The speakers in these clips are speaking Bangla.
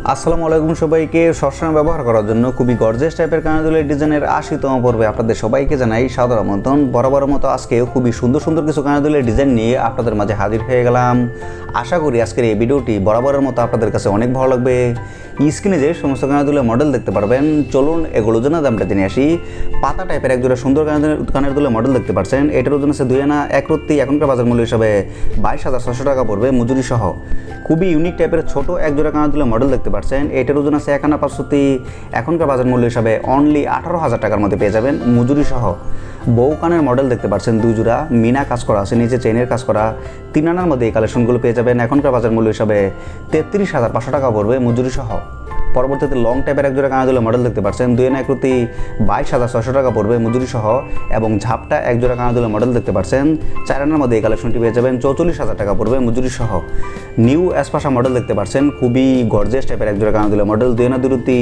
আসসালামু আলাইকুম সবাইকে সবসময় ব্যবহার করার জন্য খুবই গর্জেস টাইপের কানাদুলের ডিজাইনের আশিতম পর্বে আপনাদের সবাইকে জানাই সাদর আমন্ত্রণ। বরাবর মতো আজকেও খুবই সুন্দর সুন্দর কিছু কানাদুলের ডিজাইন নিয়ে আপনাদের মাঝে হাজির হয়ে গেলাম। আশা করি আজকের এই ভিডিওটি বরাবরের মতো আপনাদের কাছে অনেক ভালো লাগবে। স্ক্রিনে যে সমস্ত কানাদুলের মডেল দেখতে পারবেন, চলুন এগুলো জন্য দামটা জেনে আসি। পাতা টাইপের একজোড়া সুন্দর কানের দুলের মডেল দেখতে পাচ্ছেন। এটার ওজন আছে দুই আনা, এক রত্তি, এখনকার বাজার মূল্য হিসাবে বাইশ হাজার ছশো টাকা পড়বে মজুরি সহ। খুবই ইউনিক টাইপের ছোট একজোড়া কানের দুলের মডেল দেখতে পাচ্ছেন এটার ওজন আছে এক আনা পাঁচশোতি এখনকার বাজার মূল্য হিসাবে অনলি আঠারো হাজার টাকার মধ্যে পেয়ে যাবেন মজুরি সহ। বউ কানের মডেল দেখতে পাচ্ছেন দুই জোড়া, মিনা কাজ করা আছে, নিচে চেনের কাজ করা। তিন আনার মধ্যে এই কালেকশনগুলো পেয়ে যাবেন। এখনকার বাজার মূল্য হিসাবে তেত্রিশ হাজার পাঁচশো টাকা পড়বে মজুরি সহ। পরবর্তীতে লং টাইপের এক জোড়া কানাদুলের মডেল দেখতে পাচ্ছেন দুই আনা একরতি বাইশ হাজার ছশো টাকা পড়বে মজুরি সহ এবং ঝাপটা এক জোড়া কানাদুলের মডেল দেখতে পাচ্ছেন চার আনার মধ্যে এই কালেকশনটি পেয়ে যাবেন। চৌচল্লিশ হাজার টাকা পড়বে মজুরি সহ। নিউ অ্যাসপাসা মডেল দেখতে পাচ্ছেন খুবই গর্জেস টাইপের এক জোড়া কানাদুলের মডেল দুই আনা দুরুতি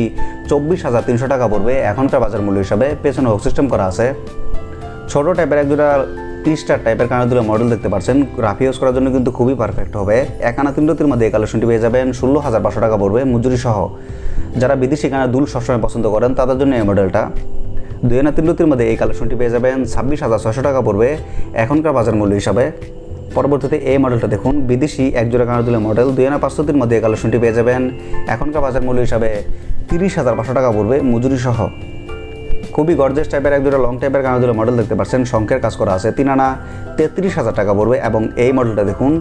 চব্বিশ হাজার তিনশো টাকা পড়বে। এখনকার বাজার মূল্য হিসাবে পেছনে হোক সিস্টেম করা আছে। ছোটো টাইপের এক জোড়া টি স্টার টাইপের কানাদুলের মডেল দেখতে পাচ্ছেন রাফ ইউজ করার জন্য কিন্তু খুবই পারফেক্ট হবে। একানা তিন রতির মধ্যে এই কালেকশনটি পেয়ে যাবেন, ষোলো হাজার পাঁচশো টাকা পড়বে, মজুরি সহ। যারা বিদেশি কানা দুল সবসময় পছন্দ করেন, তাদের জন্য এই মডেলটা দুই আনা তিন রতির মধ্যে এই কালেকশনটি পেয়ে যাবেন, ছাব্বিশ হাজার ছশো টাকা পড়বে এখনকার বাজার মূল্য হিসাবে। পরবর্তীতে এই মডেলটা দেখুন, বিদেশি একজোড়া কানাদুলের মডেল দুই আনা পাঁচশোতির মধ্যে এই কালেকশনটি পেয়ে যাবেন। এখনকার বাজার মূল্য হিসাবে তিরিশ হাজার পাঁচশো টাকা পড়বে, মজুরি সহ। খুবই গর্জেস টাইপের এক দুটো লং টাইপের কানাদুলের মডেল দেখতে পাচ্ছেন। শঙ্কের কাজ করা আছে। তিন আনা তেত্রিশ হাজার টাকা পড়বে এবং এই মডেলটা দেখুন,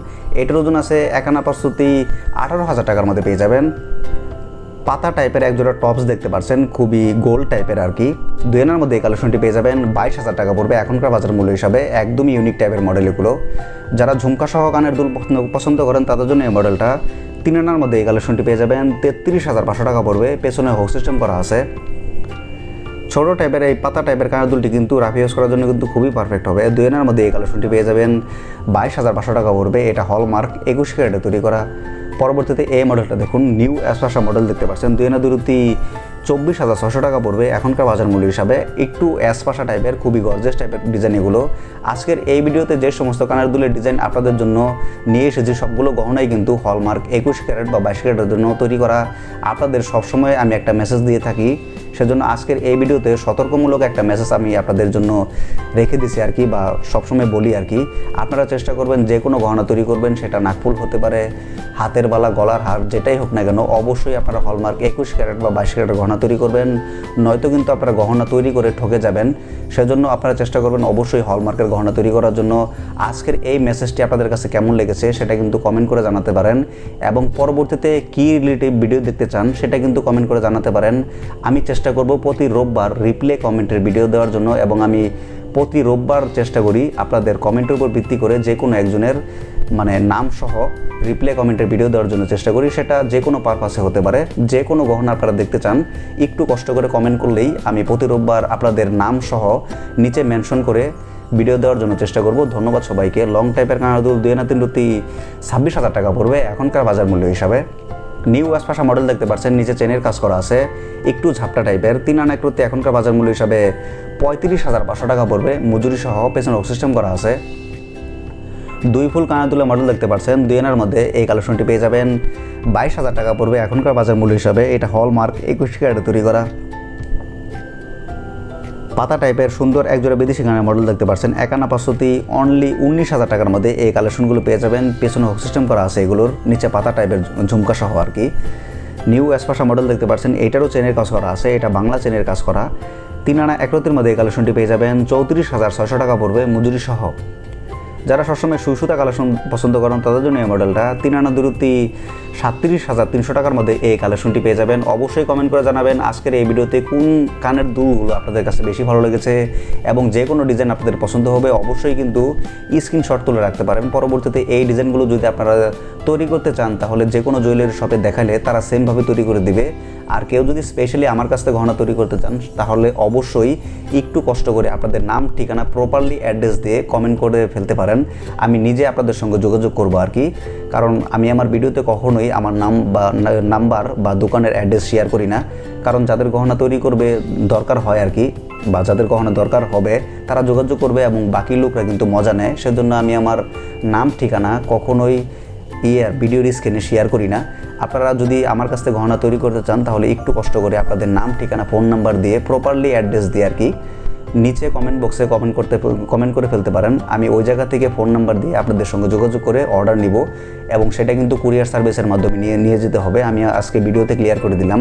এটার ওজন আছে এক আনা প্রস্তুতি আঠারো হাজার টাকার মধ্যে পেয়ে যাবেন। পাতা টাইপের এক জোড়া টপস দেখতে পাচ্ছেন, খুবই গোল টাইপের আর কি। দুই আনার মধ্যে এই কালেকশনটি পেয়ে যাবেন, বাইশ হাজার টাকা পড়বে এখনকার বাজার মূল্য হিসাবে, একদমই ইউনিক টাইপের মডেল এগুলো যারা ঝুমকা সহ গানের দুল পছন্দ করেন, তাদের জন্য এই মডেলটা তিন আনার মধ্যে এই কালেকশনটি পেয়ে যাবেন, তেত্রিশ হাজার পাঁচশো টাকা পড়বে। পেছনে হোক সিস্টেম করা আছে। ছোটো টাইপের এই পাতা টাইপের কানের দুলটি কিন্তু রাফি ইউজ করার জন্য কিন্তু খুবই পারফেক্ট হবে। দুই এনার মধ্যে এই কালেকশনটি পেয়ে যাবেন। বাইশ হাজার পাঁচশো টাকা পড়বে। এটা হলমার্ক একুশ ক্যারেটে তৈরি করা। পরবর্তীতে এই মডেলটা দেখুন নিউ অ্যাসপাশা মডেল দেখতে পাচ্ছেন। দুই না দূরত্ব চব্বিশ হাজার ছশো টাকা পড়বে এখনকার বাজার মূল্য হিসাবে। একটু অ্যাসপাসা টাইপের খুবই গর্জেস টাইপের ডিজাইন এগুলো। আজকের এই ভিডিওতে যে সমস্ত কানের দুলের ডিজাইন আপনাদের জন্য নিয়ে এসেছি, সবগুলো গহনাই কিন্তু হলমার্ক একুশ ক্যারেট বা বাইশ ক্যারেটের জন্য তৈরি করা। আপনাদের সবসময় আমি একটা মেসেজ দিয়ে থাকি, সেজন্য আজকের এই ভিডিওতে সতর্কমূলক একটা মেসেজ আমি আপনাদের জন্য রেখে দিছি আর কি, বা সবসময় বলি আর কি। আপনারা চেষ্টা করবেন যে কোনো গহনা তৈরি করবেন, সেটা নাকফুল হতে পারে, হাতের বালা, গলার হার, যেটাই হোক না কেন, অবশ্যই আপনারা হলমার্ক একুশ ক্যারেট বা বাইশ ক্যারেটের গহনা তৈরি করবেন, নয়তো কিন্তু আপনারা গহনা তৈরি করে ঠকে যাবেন। সেজন্য আপনারা চেষ্টা করবেন অবশ্যই হলমার্কের গহনা তৈরি করার জন্য। আজকের এই মেসেজটি আপনাদের কাছে কেমন লেগেছে সেটা কিন্তু কমেন্ট করে জানাতে পারেন। এবং পরবর্তীতে কী রিলেটিভ ভিডিও দেখতে চান সেটা কিন্তু কমেন্ট করে জানাতে পারেন। আমি চেষ্টা করব প্রতি রোববার রিপ্লে কমেন্টের ভিডিও দেওয়ার জন্য এবং আমি প্রতি রোববার চেষ্টা করি আপনাদের কমেন্টের উপর ভিত্তি করে যে কোনো একজনের মানে নাম সহ রিপ্লে কমেন্টের ভিডিও দেওয়ার জন্য চেষ্টা করি। সেটা যে কোনো পারপাসে হতে পারে। যে কোনো গহনা আপনারা দেখতে চান, একটু কষ্ট করে কমেন্ট করলেই আমি প্রতি রোববার আপনাদের নাম সহ নিচে মেনশন করে ভিডিও দেওয়ার জন্য চেষ্টা করব। ধন্যবাদ সবাইকে। লং টাইপের কানাদুল দুই না তিন রুতি ছাব্বিশ হাজার টাকা পড়বে এখনকার বাজার মূল্য হিসাবে। নিউ অ্যাসপাসা মডেল দেখতে পাচ্ছেন, নিচে চেনের কাজ করা আছে। একটু ঝাপটা টাইপের তিন আনা একটুতে এখনকার বাজার মূল্য হিসাবে পঁয়ত্রিশ হাজার পাঁচশো টাকা পড়বে। মজুরি সহ পেছনে সিস্টেম করা আছে। দুই ফুল কানা কানাতুলা মডেল দেখতে পাচ্ছেন দুই আনার মধ্যে এই কালেকশনটি পেয়ে যাবেন। বাইশ হাজার টাকা পড়বে এখনকার বাজার মূল্য হিসাবে। এটা হলমার্ক একুশ ক্যারেটে তৈরি করা। পাতা টাইপের সুন্দর একজোড়া বিদেশি গানের মডেল দেখতে পাচ্ছেন একানা পাঁচশোতি অনলি উনিশ হাজার টাকার মধ্যে এই কালেকশনগুলো পেয়ে যাবেন। পেছনে হোক সিস্টেম করা আছে এগুলোর। নিচে পাতা টাইপের ঝুমকা সহ আর কি। নিউ অ্যাসপাসা মডেল দেখতে পাচ্ছেন এইটারও চেনের কাজ করা আছে। এটা বাংলা চেনের কাজ করা। তিন আনা একরতির মধ্যে এই কালেকশনটি পেয়ে যাবেন। চৌত্রিশ হাজার ছয়শো টাকা পড়বে মজুরি সহ। যারা সবসময় সুসুতা কালেকশন পছন্দ করেন, তাদের জন্য এই মডেলটা। তিন আনা দূরত্ব সাতত্রিশ হাজার তিনশো টাকার মধ্যে এই কালেকশনটি পেয়ে যাবেন। অবশ্যই কমেন্ট করে জানাবেন আজকের এই ভিডিওতে কোন কানের দুলগুলো আপনাদের কাছে বেশি ভালো লেগেছে এবং যে কোনো ডিজাইন আপনাদের পছন্দ হবে, অবশ্যই কিন্তু স্ক্রিনশট তুলে রাখতে পারেন। পরবর্তীতে এই ডিজাইনগুলো যদি আপনারা তৈরি করতে চান, তাহলে যে কোনো জুয়েলারি শপে দেখালে তারা সেমভাবে তৈরি করে দিবে। আর কেউ যদি স্পেশালি আমার কাছ থেকে গহনা তৈরি করতে চান, তাহলে অবশ্যই একটু কষ্ট করে আপনাদের নাম, ঠিকানা প্রপারলি অ্যাড্রেস দিয়ে কমেন্ট করে ফেলতে পারেন। আমি নিজে আপনাদের সঙ্গে যোগাযোগ করব আর কি। কারণ আমি আমার ভিডিওতে কখনোই আমার নাম বা নাম্বার বা দোকানের অ্যাড্রেস শেয়ার করি না। কারণ যাদের গহনা তৈরি করবে দরকার হয় আর কি, বা যাদের গহনা দরকার হবে, তারা যোগাযোগ করবে এবং বাকি লোকরা কিন্তু মজা নেয়। সেজন্য আমি আমার নাম, ঠিকানা কখনোই ইয়ে ভিডিওর স্ক্রিনে শেয়ার করি না। আপনারা যদি আমার কাছ থেকে গহনা তৈরি করতে চান, তাহলে একটু কষ্ট করে আপনাদের নাম, ঠিকানা, ফোন নাম্বার দিয়ে প্রপারলি অ্যাড্রেস দিয়ে আর কি নিচে কমেন্ট বক্সে কমেন্ট করতে কমেন্ট করে ফেলতে পারেন। আমি ওই জায়গা থেকে ফোন নাম্বার দিয়ে আপনাদের সঙ্গে যোগাযোগ করে অর্ডার নিব এবং সেটা কিন্তু কুরিয়ার সার্ভিসের মাধ্যমে নিয়ে নিয়ে যেতে হবে। আমি আজকে ভিডিওতে ক্লিয়ার করে দিলাম।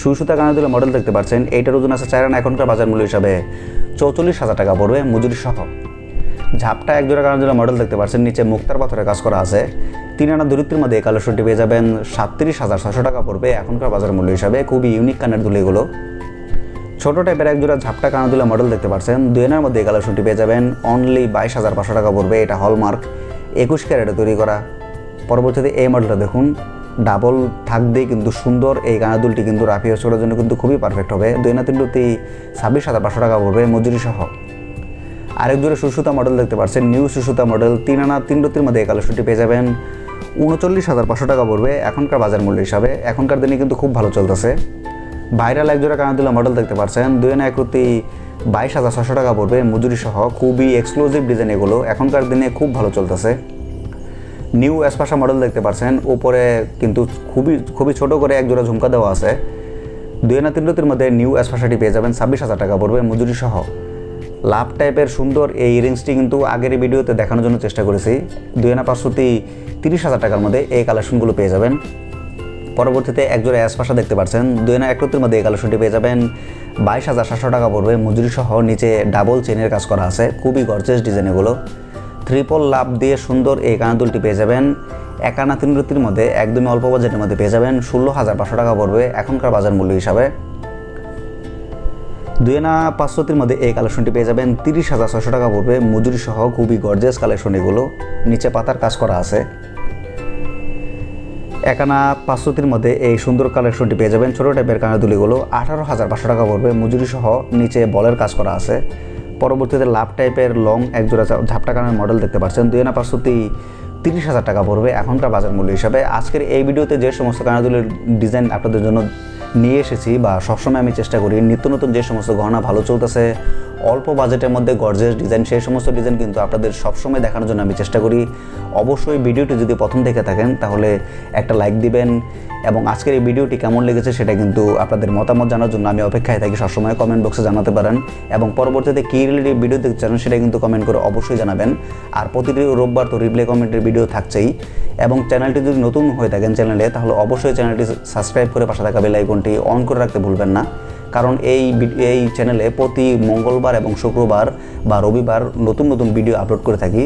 সুসুতা কানাদুলা মডেল দেখতে পাচ্ছেন। এইটার ওজন আছে চার আনা। এখনকার বাজার মূল্য হিসাবে চৌচল্লিশ হাজার টাকা পড়বে। মজুরি সহ ঝাপটা এক জোড়া মডেল দেখতে পাচ্ছেন। নিচে মুক্তার পাথরে কাজ করা আছে। তিন আনা দূরত্বের মধ্যে এই কালেকশনটি পেয়ে যাবেন সাতত্রিশ হাজার ছশো টাকা পড়বে এখনকার বাজার মূল্য হিসাবে। খুবই ইউনিক কানের দুল এগুলো ছোট টাইপের এক জোড়া ঝাপটা কানাদুলা মডেল দেখতে পাচ্ছেন। দুই আনার মধ্যে এই কালেকশনটি পেয়ে যাবেন অনলি বাইশ হাজার পাঁচশো টাকা পড়বে। এটা হলমার্ক একুশ ক্যারেটে তৈরি করা। পরবর্তীতে এই মডেলটা দেখুন। ডাবল থাকতেই কিন্তু সুন্দর। এই কানাদুলটি কিন্তু রাফিয়া ছোটার জন্য কিন্তু খুবই পারফেক্ট হবে। দুই না তিনটি ছাব্বিশ হাজার পাঁচশো টাকা পড়বে মজুরি সহ। আরেক জোড়ে সুসুতা মডেল দেখতে পাচ্ছেন। নিউ সুসুতা মডেল তিন আনা তিন রতির মধ্যে এই কালেকশনটি পেয়ে যাবেন। উনচল্লিশ হাজার পাঁচশো টাকা পড়বে এখনকার বাজার মূল্য হিসাবে। এখনকার দিনে কিন্তু খুব ভালো চলতেছে। ভাইরাল এক জোড়া কানাদুলা মডেল দেখতে পাচ্ছেন দুই আনা এক রতি বাইশ হাজার ছশো টাকা পড়বে মজুরি সহ। খুবই এক্সক্লুসিভ ডিজাইন এগুলো। এখনকার দিনে খুব ভালো চলতেছে। নিউ এসপাসা মডেল দেখতে পাচ্ছেন উপরে কিন্তু খুবই খুবই ছোট করে এক জোড়া ঝুমকা দেওয়া আছে। দুই আনা তিন রতির মধ্যে নিউ এসপাসাটি পেয়ে যাবেন। ছাব্বিশ হাজার টাকা পড়বে মজুরি সহ। লাভ টাইপের সুন্দর এই ইরিংসটি কিন্তু আগের ভিডিওতে দেখানোর জন্য চেষ্টা করেছি। দুই আনা পাঁচশোটি তিরিশ হাজার টাকার মধ্যে এই কালেকশনগুলো পেয়ে যাবেন। পরবর্তীতে একজোড়া অ্যাসপাশা দেখতে পাচ্ছেন। দুই আনা একত্রির মধ্যে এই কালেকশনটি পেয়ে যাবেন। বাইশ হাজার সাতশো টাকা পড়বে। মজুরি সহ নিচে ডাবল চেনের কাজ করা আছে। খুবই গর্জেস ডিজাইন এগুলো। ট্রিপল লাভ দিয়ে সুন্দর এই কানাদুলটি পেয়ে যাবেন। একানা তিন মধ্যে একদমই অল্প বাজেটের মধ্যে পেয়ে যাবেন। ষোলো হাজার পাঁচশো টাকা পড়বে এখনকার বাজার মূল্য হিসাবে। দুই আনা পাঁচশোটির মধ্যে এই কালেকশনটি পেয়ে যাবেন। তিরিশ হাজার ছশো টাকা পড়বে। মজুরি সহ খুবই গর্জেস কালেকশন এগুলো। নিচে পাতার কাজ করা আছে। একানা পাঁচশোটির মধ্যে এই সুন্দর কালেকশনটি পেয়ে যাবেন। ছোটো টাইপের কানাদুলিগুলো আঠারো হাজার পাঁচশো টাকা পড়বে। মজুরি সহ নিচে বলের কাজ করা আছে। পরবর্তীতে লাভ টাইপের লং একজোড়া ঝাপটা কানের মডেল দেখতে পাচ্ছেন। দুই আনা পাঁচশোটি তিরিশ হাজার টাকা পড়বে এখনকার বাজার মূল্য হিসাবে। আজকের এই ভিডিওতে যে সমস্ত কানাদুলের ডিজাইন আপনাদের জন্য নিয়ে এসেছি বা সবসময় আমি চেষ্টা করি নিত্য নতুন যে সমস্ত গহনা ভালো চলতেছে অল্প বাজেটের মধ্যে গর্জেস ডিজাইন সেই সমস্ত ডিজাইন কিন্তু আপনাদের সবসময় দেখানোর জন্য আমি চেষ্টা করি। অবশ্যই ভিডিওটি যদি প্রথম দেখে থাকেন, তাহলে একটা লাইক দিবেন এবং আজকের এই ভিডিওটি কেমন লেগেছে সেটা কিন্তু আপনাদের মতামত জানার জন্য আমি অপেক্ষায় থাকি। সবসময় কমেন্ট বক্সে জানাতে পারেন এবং পরবর্তীতে কী রিলেটেড ভিডিও দেখতে চান সেটা কিন্তু কমেন্ট করে অবশ্যই জানাবেন। আর প্রতিটি রোববার তো রিপ্লে কমেন্টের ভিডিও থাকছেই এবং চ্যানেলটি যদি নতুন হয়ে থাকেন চ্যানেলে তাহলে অবশ্যই চ্যানেলটি সাবস্ক্রাইব করে পাশে থাকা বেল আইকনটি অন করে রাখতে ভুলবেন না। কারণ এই এই চ্যানেলে প্রতি মঙ্গলবার এবং শুক্রবার বা রবিবার নতুন নতুন ভিডিও আপলোড করে থাকি।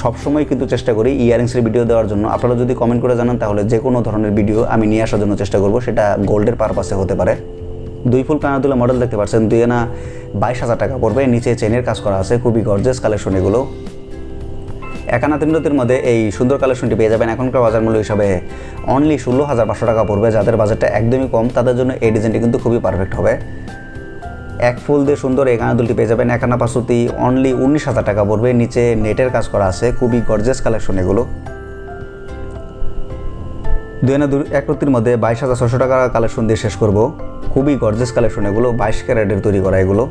সবসময় কিন্তু চেষ্টা করি ইয়ারিংসের ভিডিও দেওয়ার জন্য। আপনারা যদি কমেন্ট করে জানান তাহলে যে কোনো ধরনের ভিডিও আমি নিয়ে আসার জন্য চেষ্টা করব। সেটা গোল্ডের পারপাসে হতে পারে। দুই ফুল কানাতুলা মডেল দেখতে পাচ্ছেন। দুই আনা বাইশ হাজার টাকা পড়বে। নিচে চেনের কাজ করা আছে। খুবই গর্জেস কালেকশন এগুলো। একানা তিনরতির মধ্যে এই সুন্দর কালেকশনটি পেয়ে যাবেন এখনকার বাজার মূল্য হিসাবে অনলি ষোলো হাজার পাঁচশো টাকা পড়বে। যাদের বাজারটা একদমই কম, তাদের জন্য এই ডিজাইনটি কিন্তু খুবই পারফেক্ট হবে। এক ফুল দিয়ে সুন্দর এই কানাদুলটি পেয়ে যাবেন। একানা পাঁচশোটি অনলি উনিশ হাজার টাকা পড়বে। নিচে নেটের কাজ করা আছে। খুবই গর্জেস কালেকশন এগুলো। দুই আনা দুই মধ্যে বাইশ হাজার ছশো টাকা কালেকশন দিয়ে শেষ করব। খুবই গর্জেস কালেকশন এগুলো। বাইশ ক্যারেটের তৈরি করা এগুলো।